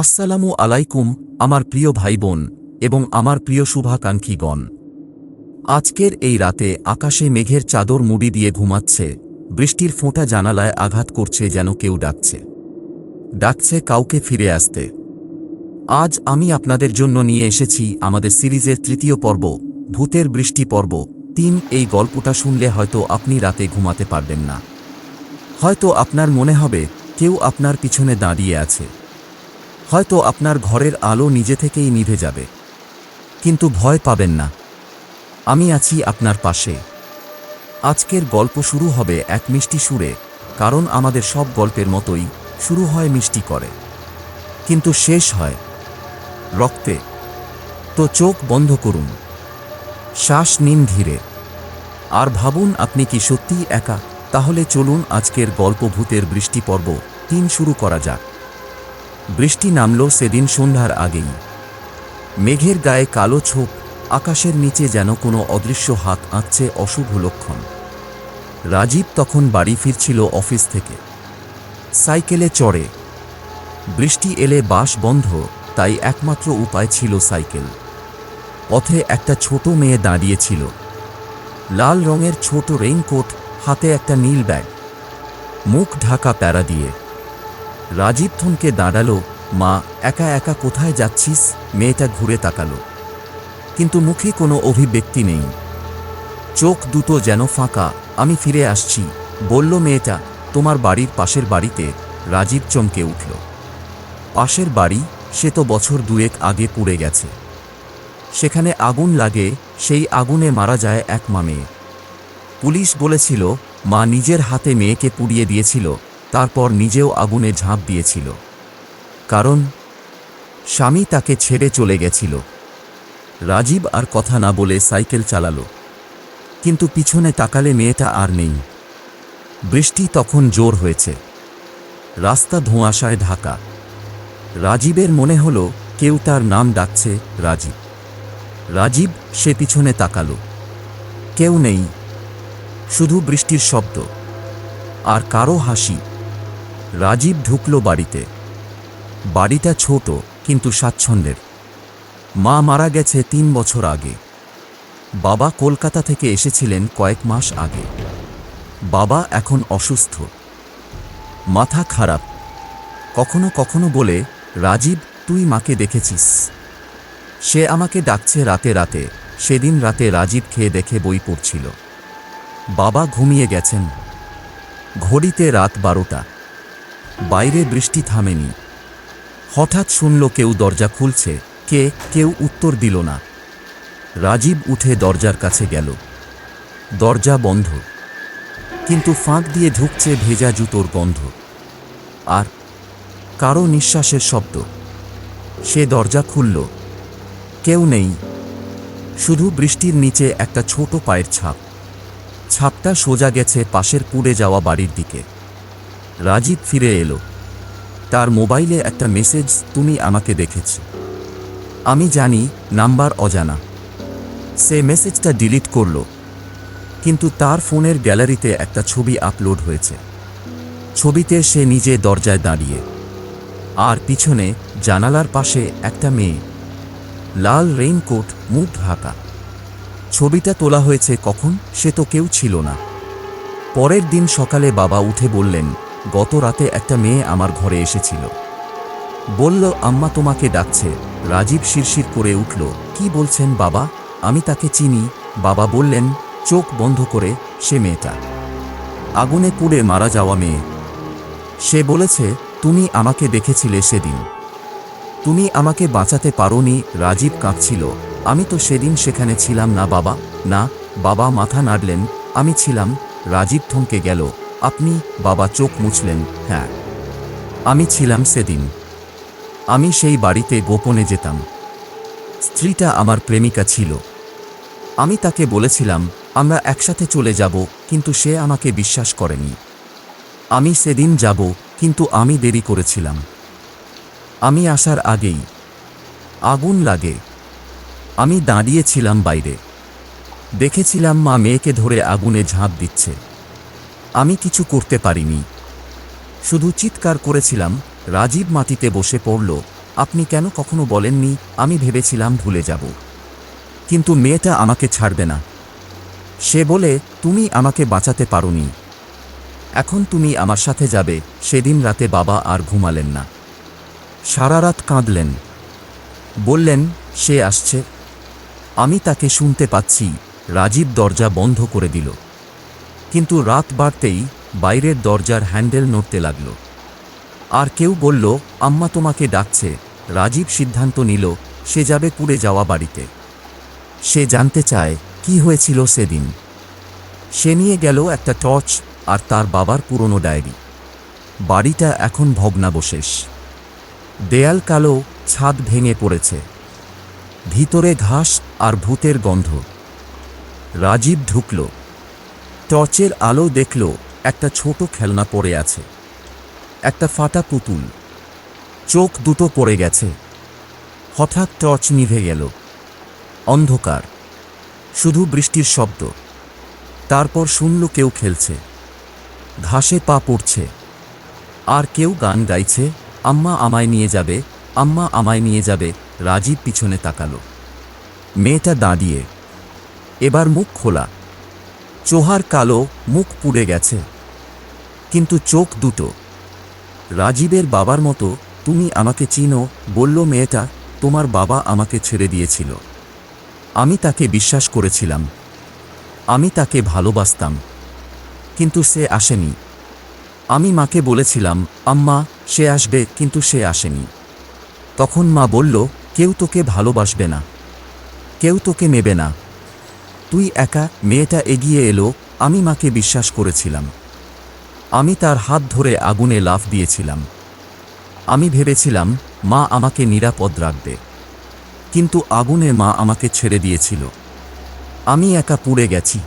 আসসালামু আলাইকুম, আমার প্রিয় ভাই বোন এবং আমার প্রিয় শুভাকাঙ্ক্ষীগণ। আজকের এই রাতে আকাশে মেঘের চাদর মুড়ি দিয়ে ঘুমাচ্ছে, বৃষ্টির ফোঁটা জানালায় আঘাত করছে যেন কেউ ডাকছে। ডাকছে কাউকে ফিরে আসতে। আজ আমি আপনাদের জন্য নিয়ে এসেছি আমাদের সিরিজের তৃতীয় পর্ব, ভূতের বৃষ্টি পর্ব। তিন, এই গল্পটা শুনলে হয়তো আপনি রাতে ঘুমাতে পারবেন না। হয়তো আপনার মনে হবে, কেউ আপনার পিছনে দাঁড়িয়ে আছে। হয়তো আপনার ঘরের আলো নিজে থেকেই নিভে যাবে। কিন্তু ভয় পাবেন না। আমি আছি আপনার পাশে। আজকের গল্প শুরু হবে এক মিষ্টি সুরে, কারণ আমাদের সব গল্পের মতোই শুরু হয় মিষ্টি করে। কিন্তু শেষ হয় রক্তে। তো চোখ বন্ধ করুন। শ্বাস নিন ধীরে। আর ভাবুন আপনি কি সত্যিই একা? তাহলে চলুন আজকের গল্প ভূতের বৃষ্টি পর্ব তিন শুরু করা যাক। বৃষ্টি নামল সেদিন সন্ধ্যার আগেই। মেঘের গায়ে কালো ছোপ, আকাশের নিচে যেন কোনো অদৃশ্য হাত আঁকছে অশুভ লক্ষণ। রাজীব তখন বাড়ি ফিরছিল অফিস থেকে। সাইকেলে চড়ে। বৃষ্টি এলে বাস বন্ধ, তাই একমাত্র উপায় ছিল সাইকেল। পথে একটা ছোট মেয়ে দাঁড়িয়েছিল। লাল রঙের ছোট রেইনকোট, হাতে একটা নীল ব্যাগ। মুখ ঢাকা প্যারা দিয়ে। রাজীব থমকে দাঁড়াল, মা, একা একা কোথায় যাচ্ছিস? মেয়েটা ঘুরে তাকালো। কিন্তু মুখে কোনো অভিব্যক্তি নেই। চোখ দুটো যেন ফাঁকা, আমি ফিরে আসছি, বলল মেয়েটা। তোমার বাড়ির পাশের বাড়িতে, রাজীব চমকে উঠল। পাশের বাড়ি? সে তো বছর দুয়েক আগে পুড়ে গেছে। সেখানে আগুন লাগে, সেই আগুনে মারা যায় এক মা মেয়ে। পুলিশ বলেছিল, মা নিজের হাতে মেয়েকে পুড়িয়ে দিয়েছিল তারপর নিজেও আগুনে ঝাঁপ দিয়েছিল। কারণ, স্বামী তাকে ছেড়ে চলে গেছিল। রাজীব আর কথা না বলে সাইকেল চালালো। কিন্তু পিছনে তাকালে মেয়েটা আর নেই। বৃষ্টি তখন জোর হয়েছে। রাস্তা ধোঁয়াশায় ঢাকা। রাজীবের মনে হলো, কেউ তার নাম ডাকছে রাজীব। রাজীব সে পিছনে তাকালো। কেউ নেই। শুধু বৃষ্টির শব্দ। আর কারও হাসি। রাজীব ঢুকল বাড়িতে। বাড়িটা ছোট, কিন্তু স্বাচ্ছন্দ্যের। মা মারা গেছে তিন বছর আগে। বাবা কলকাতা থেকে এসেছিলেন কয়েক মাস আগে। বাবা এখন অসুস্থ। মাথা খারাপ। কখনো কখনো বলে, রাজীব, তুই মাকে দেখেছিস। সে আমাকে ডাকছে রাতে রাতে। সেদিন রাতে রাজীব খেয়ে দেখে বই পড়ছিল। বাবা ঘুমিয়ে গেছেন। ঘড়িতে রাত বারোটা। বাইরে বৃষ্টি থামেনি। হঠাৎ শুনল কেউ দরজা খুলছে। কে, কেউ উত্তর দিল না। রাজীব উঠে দরজার কাছে গেল। দরজা বন্ধ। কিন্তু ফাঁক দিয়ে ঢুকছে ভেজা জুতোর গন্ধ। আর কারও নিঃশ্বাসের শব্দ। সে দরজা খুলল। কেউ নেই। শুধু বৃষ্টির নিচে একটা ছোট পায়ের ছাপ। ছাপটা সোজা গেছে পাশের পুড়ে যাওয়া বাড়ির দিকে। রাজীব ফিরে এলো। তার মোবাইলে একটা মেসেজ, তুমি আমাকে দেখেছ। আমি জানি নাম্বার অজানা। সে মেসেজটা ডিলিট করল। কিন্তু তার ফোনের গ্যালারিতে একটা ছবি আপলোড হয়েছে। ছবিতে সে নিজে দরজায় দাঁড়িয়ে। আর পিছনে জানালার পাশে একটা মেয়ে। লাল রেইনকোট, মুখ ঢাকা। ছবিটা তোলা হয়েছে কখন, সে তো কেউ ছিল না। পরের দিন সকালে বাবা উঠে বললেন গত রাতে একটা মেয়ে আমার ঘরে এসেছিল। বলল, আম্মা তোমাকে ডাকছে। রাজীব শিরশির করে উঠল, কি বলছেন বাবা? আমি তাকে চিনি। বাবা বললেন, চোখ বন্ধ করে, সে মেয়েটা। আগুনে পুড়ে মারা যাওয়া মেয়ে। সে বলেছে, তুমি আমাকে দেখেছিলে সেদিন। তুমি আমাকে বাঁচাতে পারোনি। রাজীব কাঁদছিল, আমি তো সেদিন সেখানে ছিলাম না বাবা। না, বাবা মাথা নাড়লেন, আমি ছিলাম। রাজীব থমকে গেল আপনি বাবা চোখ মুছলেন হ্যাঁ। আমি ছিলাম সেদিন। আমি সেই বাড়িতে গোপনে যেতাম। স্ত্রীটা আমার প্রেমিকা ছিল। আমি তাকে বলেছিলাম, আমরা একসাথে চলে যাব, কিন্তু সে আমাকে বিশ্বাস করেনি। আমি সেদিন যাব, কিন্তু আমি দেরি করেছিলাম। আমি আসার আগেই। আগুন লাগে। আমি দাঁড়িয়েছিলাম বাইরে। দেখেছিলাম মা মেয়েকে ধরে আগুনে ঝাঁপ দিচ্ছে। আমি কিছু করতে পারিনি। শুধু চিৎকার করেছিলাম, রাজীব মাটিতে বসে পড়ল, আপনি কেন কখনো বলেননি, আমি ভেবেছিলাম ভুলে যাব। কিন্তু মেয়েটা আমাকে ছাড়বে না। সে বলে, তুমি আমাকে বাঁচাতে পারোনি। এখন তুমি আমার সাথে যাবে, সেদিন রাতে বাবা আর ঘুমালেন না। সারা রাত কাঁদলেন। বললেন, সে আসছে। আমি তাকে শুনতে পাচ্ছি। রাজীব দরজা বন্ধ করে দিল। কিন্তু রাত বাড়তেই বাইরের দরজার হ্যান্ডেল নড়তে লাগল। আর কেউ বলল, আম্মা তোমাকে ডাকছে। রাজীব সিদ্ধান্ত নিল, সে যাবে পুড়ে যাওয়া বাড়িতে। সে জানতে চায়, কি হয়েছিল সেদিন? সে নিয়ে গেল একটা টর্চ আর তার বাবার পুরনো ডায়েরি। বাড়িটা এখন ভগ্নাবশেষ। দেয়াল কালো, ছাদ ভেঙে পড়েছে। ভিতরে ঘাস আর ভূতের গন্ধ। রাজীব ঢুকল। টর্চের আলো দেখল একটা ছোট খেলনা পড়ে আছে। একটা ফাটা পুতুল। চোখ দুটো পড়ে গেছে। হঠাৎ টর্চ নিভে গেল। অন্ধকার। শুধু বৃষ্টির শব্দ। তারপর শুনল কেউ খেলছে। ঘাসে পা পড়ছে। আর কেউ গান গাইছে, আম্মা আমায় নিয়ে যাবে, আম্মা আমায় নিয়ে যাবে রাজীব পিছনে তাকালো। মেয়েটা দাঁড়িয়ে। এবার মুখ খোলা। চোহার কালো মুখ পুড়ে গেছে। কিন্তু চোখ দুটো। রাজীবের বাবার মতো তুমি আমাকে চিনো, বলল মেয়েটা, তোমার বাবা আমাকে ছেড়ে দিয়েছিল। আমি তাকে বিশ্বাস করেছিলাম। আমি তাকে ভালোবাসতাম। কিন্তু সে আসেনি। আমি মাকে বলেছিলাম, আম্মা, সে আসবে, কিন্তু সে আসেনি। তখন মা বলল, কেউ তোকে ভালোবাসবে না। কেউ তোকে নেবে না। তুই একা, মেয়েটা এগিয়ে এলো, আমি মাকে বিশ্বাস করেছিলাম। আমি তার হাত ধরে আগুনে লাফ দিয়েছিলাম। আমি ভেবেছিলাম, মা আমাকে নিরাপদ রাখবে। কিন্তু আগুনে মা আমাকে ছেড়ে দিয়েছিল। আমি একা পুড়ে গেছি।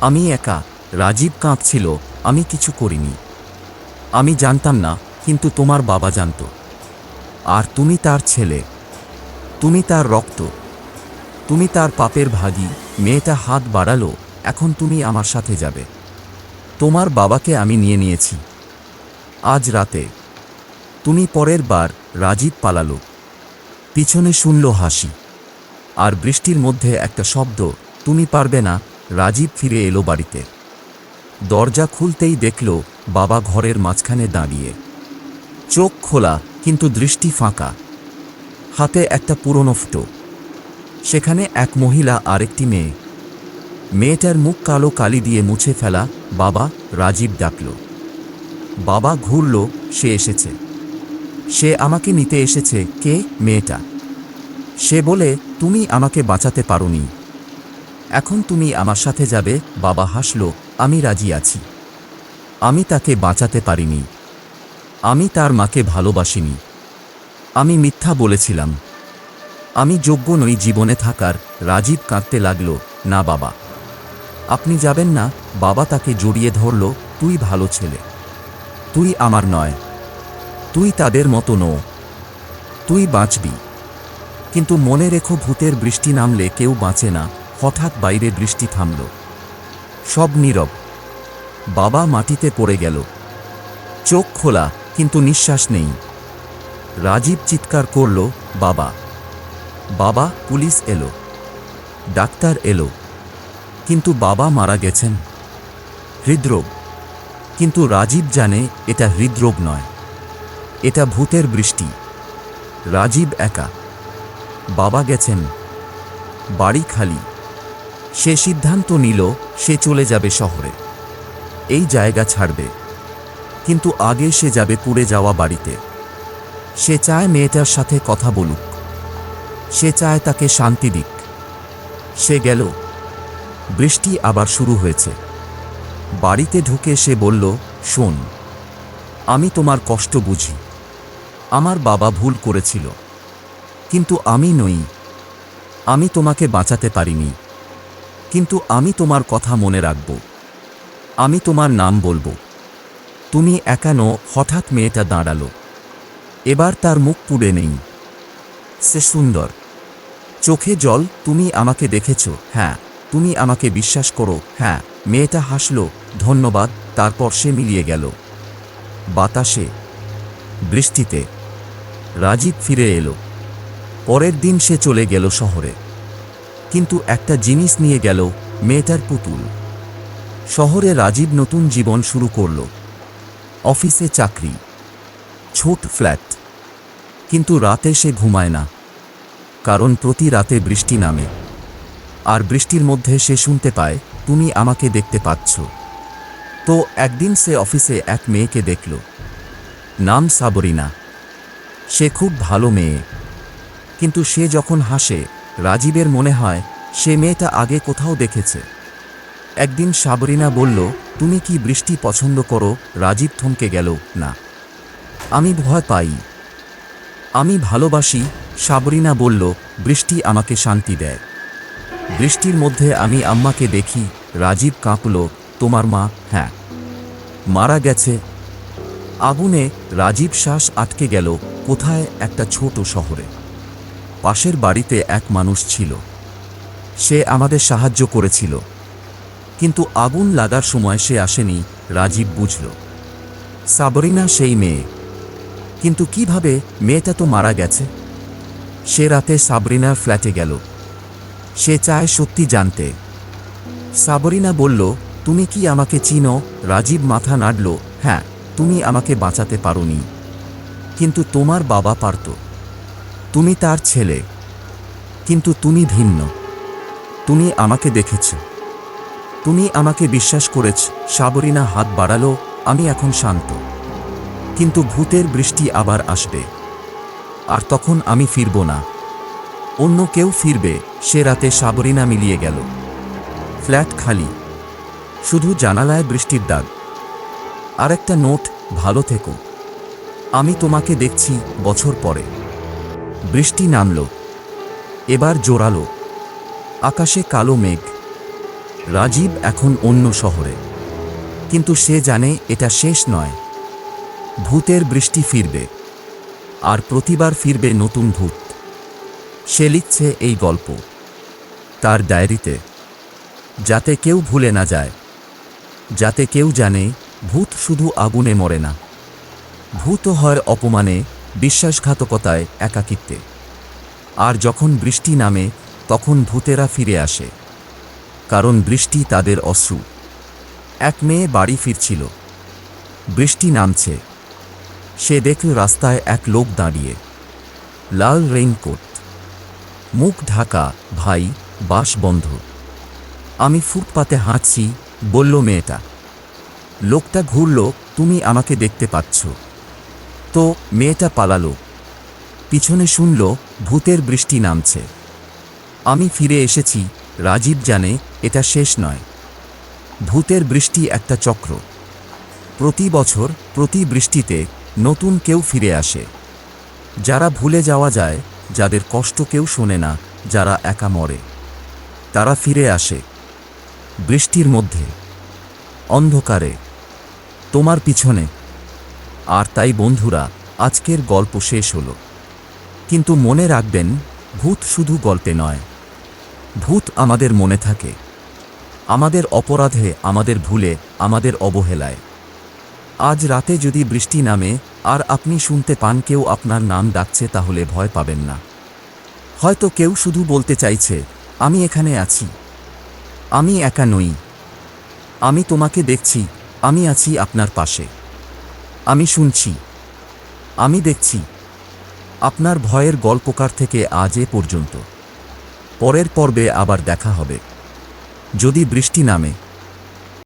আমি একা, রাজীব কাঁপছিল, আমি কিছু করিনি। আমি জানতাম না, কিন্তু তোমার বাবা জানত। আর তুমি তার ছেলে। তুমি তার রক্ত। তুমি তার পাপের ভাগী। মেয়েটা হাত বাড়ালো, এখন তুমি আমার সাথে যাবে। তোমার বাবাকে আমি নিয়ে নিয়েছি। আজ রাতে। তুমি পরের বার রাজীব পালালো। পিছনে শুনল হাসি। আর বৃষ্টির মধ্যে একটা শব্দ, তুমি পারবে না। রাজীব ফিরে এলো বাড়িতে। দরজা খুলতেই দেখল বাবা ঘরের মাঝখানে দাঁড়িয়ে। চোখ খোলা, কিন্তু দৃষ্টি ফাঁকা। হাতে একটা পুরনো ফুটো। সেখানে এক মহিলা আর একটি মেয়ে। মেয়েটার মুখ কালো কালি দিয়ে মুছে ফেলা বাবা রাজীব ডাকল। বাবা ঘুরল, সে এসেছে। সে আমাকে নিতে এসেছে, কে? মেয়েটা। সে বলে, তুমি আমাকে বাঁচাতে পারোনি। এখন তুমি আমার সাথে যাবে। বাবা হাসল, আমি রাজি আছি। আমি তাকে বাঁচাতে পারিনি। আমি তার মাকে ভালোবাসিনি। আমি মিথ্যা বলেছিলাম। আমি যোগ্য নই জীবনে থাকার, রাজীব কাঁদতে লাগল, না বাবা। আপনি যাবেন না, বাবা তাকে জড়িয়ে ধরল, তুই ভালো ছেলে। তুই আমার নয়। তুই তাদের মতো নো তুই বাঁচবি। কিন্তু মনে রেখো ভূতের বৃষ্টি নামলে কেউ বাঁচে না, হঠাৎ বাইরে বৃষ্টি থামল। সব নীরব। বাবা মাটিতে পড়ে গেল। চোখ খোলা, কিন্তু নিঃশ্বাস নেই। রাজীব চিৎকার করল, বাবা। বাবা পুলিশ এলো। ডাক্তার এলো। কিন্তু বাবা মারা গেছেন। হৃদরোগ। কিন্তু রাজীব জানে এটা হৃদরোগ নয়। এটা ভূতের বৃষ্টি। রাজীব একা। বাবা গেছেন। বাড়ি খালি। সে সিদ্ধান্ত নিল সে চলে যাবে শহরে। এই জায়গা ছাড়বে। কিন্তু আগে সে যাবে পুড়ে যাওয়া বাড়িতে। সে চায় মেয়েটার সাথে কথা বলুক। সে চায় তাকে শান্তি দিক। সে গেল। বৃষ্টি আবার শুরু হয়েছে। বাড়িতে ঢুকে সে বলল, শোন, আমি তোমার কষ্ট বুঝি। আমার বাবা ভুল করেছিল। কিন্তু আমি নই। আমি তোমাকে বাঁচাতে পারিনি। কিন্তু আমি তোমার কথা মনে রাখব। আমি তোমার নাম বলব। তুমি একানো হঠাৎ মেয়েটা দাঁড়াল। এবার তার মুখ পুড়ে নেই। সে সুন্দর। চোখে জল, তুমি আমাকে দেখেছ হ্যাঁ তুমি আমাকে বিশ্বাস করো হ্যাঁ মেয়েটা হাসল, ধন্যবাদ, তারপর সে মিলিয়ে গেল। বাতাসে, বৃষ্টিতে, রাজীব ফিরে এলো। পরের দিন সে চলে গেল শহরে। কিন্তু একটা জিনিস নিয়ে গেল মেয়েটার পুতুল। শহরে রাজীব নতুন জীবন শুরু করল। অফিসে চাকরি, ছোট ফ্ল্যাট। কিন্তু রাতে সে ঘুমায় না। কারণ প্রতি রাতে বৃষ্টি নামে। আর বৃষ্টির মধ্যে সে শুনতে পায়, তুমি আমাকে দেখতে পাচ্ছ। তো একদিন সে অফিসে এক মেয়েকে দেখল। নাম সাবরিনা। সে খুব ভালো মেয়ে। কিন্তু সে যখন হাসে, রাজীবের মনে হয়, সে মেয়েটা আগে কোথাও দেখেছে। একদিন সাবরিনা বলল, তুমি কি বৃষ্টি পছন্দ করো? রাজীব থমকে গেল, না। আমি ভয় পাই। আমি ভালোবাসি সাবরিনা বলল, বৃষ্টি আমাকে শান্তি দেয়। বৃষ্টির মধ্যে আমি আম্মাকে দেখি, রাজীব কাঁপল, তোমার মা? হ্যাঁ। মারা গেছে। আগুনে রাজীব শ্বাস আটকে গেল, কোথায়? একটা ছোট শহরে। পাশের বাড়িতে এক মানুষ ছিল। সে আমাদের সাহায্য করেছিল। কিন্তু আগুন লাগার সময় সে আসেনি, রাজীব বুঝল। সাবরিনা সেই মেয়ে। কিন্তু কীভাবে মেয়েটা তো মারা গেছে? সে রাতে সাবরিনার ফ্ল্যাটে গেল। সে চায় সত্যি জানতে। সাবরিনা বলল, তুমি কি আমাকে চিনো? রাজীব মাথা নাড়ল হ্যাঁ তুমি আমাকে বাঁচাতে পারোনি। কিন্তু তোমার বাবা পারত। তুমি তার ছেলে। কিন্তু তুমি ভিন্ন। তুমি আমাকে দেখেছ। তুমি আমাকে বিশ্বাস করেছ। সাবরিনা হাত বাড়ালো, আমি এখন শান্ত। কিন্তু ভূতের বৃষ্টি আবার আসবে। আর তখন আমি ফিরব না। অন্য কেউ ফিরবে, সে রাতে সাবরিনা মিলিয়ে গেল। ফ্ল্যাট খালি, শুধু জানালায় বৃষ্টির দাগ। আরেকটা নোট, ভালো থেকো। আমি তোমাকে দেখছি বছর পরে। বৃষ্টি নামল। এবার জোরালো। আকাশে কালো মেঘ। রাজীব এখন অন্য শহরে। কিন্তু সে জানে এটা শেষ নয়। ভূতের বৃষ্টি ফিরবে। আর প্রতিবার ফিরবে নতুন ভূত। সে লিখছে এই গল্প। তার ডায়েরিতে, যাতে কেউ ভুলে না যায়, যাতে কেউ জানে, ভূত শুধু আগুনে মরে না। ভূত হয় অপমানে, বিশ্বাসঘাতকতায় একাকিত্বে। আর যখন বৃষ্টি নামে, তখন ভূতেরা ফিরে আসে। কারণ বৃষ্টি তাদের অশ্রু। এক মেয়ে বাড়ি ফিরছিল। বৃষ্টি নামছে। সে দেখল রাস্তায় এক লোক দাঁড়িয়ে। লাল রেইনকোট। মুখ ঢাকা, ভাই, বাস বন্ধ। আমি ফুটপাতে হাঁটছি, বলল, মেয়েটা, লোকটা ঘুরল, তুমি আমাকে দেখতে পাচ্ছ। তো, মেয়েটা পালালো। পিছনে শুনল, ভূতের বৃষ্টি নামছে। আমি ফিরে এসেছি, রাজীব জানে, এটা শেষ নয়। ভূতের বৃষ্টি একটা চক্র। প্রতি বছর, প্রতি বৃষ্টিতে নতুন কেউ ফিরে আসে। যারা ভুলে যাওয়া যায়, যাদের কষ্ট কেউ শোনে না, যারা একা মরে। তারা ফিরে আসে। বৃষ্টির মধ্যে। অন্ধকারে। তোমার পিছনে। আর তাই বন্ধুরা, আজকের গল্প শেষ হলো। কিন্তু মনে রাখবেন, ভূত শুধু গল্পে নয়। ভূত আমাদের মনে থাকে। আমাদের অপরাধে, আমাদের ভুলে, আমাদের অবহেলায়। আজ রাতে যদি বৃষ্টি নামে, আর আপনি শুনতে পান কেউ আপনার নাম ডাকছে তাহলে ভয় পাবেন না। হয়তো কেউ শুধু বলতে চাইছে, আমি এখানে আছি। আমি একা নই। আমি তোমাকে দেখছি, আমি আছি আপনার পাশে। আমি শুনছি। আমি দেখছি। আপনার ভয়ের গল্পকার থেকে আজ এ পর্যন্ত। পরের পর্বে আবার দেখা হবে। যদি বৃষ্টি নামে